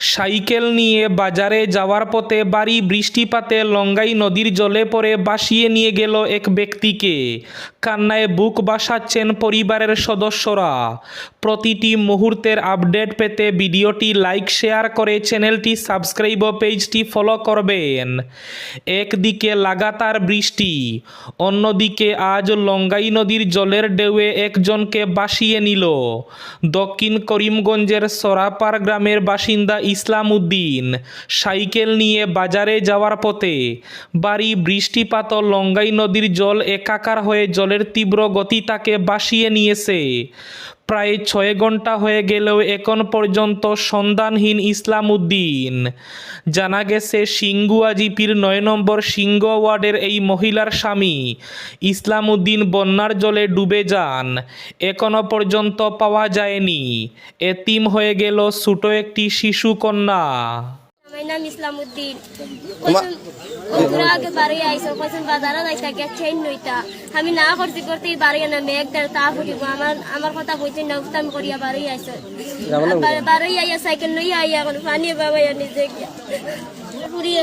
Cycle নিয়ে বাজারে যাওয়ার পথে বাড়ি বৃষ্টিপাতে লঙ্গাই নদীর জলে পড়ে বাসিয়ে নিয়ে গেল এক ব্যক্তিকে। কান্নায় বুক বাসাচ্ছেন পরিবারের সদস্যরা। প্রতিটি মুহূর্তের আপডেট পেতে ভিডিওটি লাইক, শেয়ার করে চ্যানেলটি সাবস্ক্রাইব ও পেজটি ফলো করবেন। একদিকে লাগাতার বৃষ্টি, অন্যদিকে আজ লঙ্গাই নদীর জলের ঢেউয়ে একজনকে বাসিয়ে নিল। দক্ষিণ করিমগঞ্জের সরাপার গ্রামের বাসিন্দা ইসলাম উদ্দিন সাইকেল নিয়ে বাজারে যাওয়ার পথে বাড়ি বৃষ্টিপাত লঙ্গাই নদীর জল একাকার হয়ে জলের তীব্র গতি তাকে বাসিয়ে নিয়েছে। প্রায় ছয় ঘণ্টা হয়ে গেলেও এখন পর্যন্ত সন্ধানহীন ইসলাম উদ্দিন জানা গেছে সিঙ্গুয়া জিপির নয় নম্বর সিংহ ওয়ার্ডের এই মহিলার স্বামী ইসলাম উদ্দিন বন্যার জলে ডুবে যান। এখনও পর্যন্ত পাওয়া যায়নি। এতিম হয়ে গেল ছোট একটি শিশু কন্যা। আমার নাম ইসলামউদ্দিন কইছেন ওরা আগে বাড়ি আইসো কইছেন বাজারে যাইতা গে ট্রেন নইতা আমি না করতে করতে বাড়ি না মেঘ দেড় তা ফুটিব। আমার আমার কথা বলছেন না উস্তাম করিয়া বাড়ি আইসো। বাড়ি আইয়া সাইকেল লইয়া আইয়া পানি বাবা নিজে গিয়া। পুরিয়ে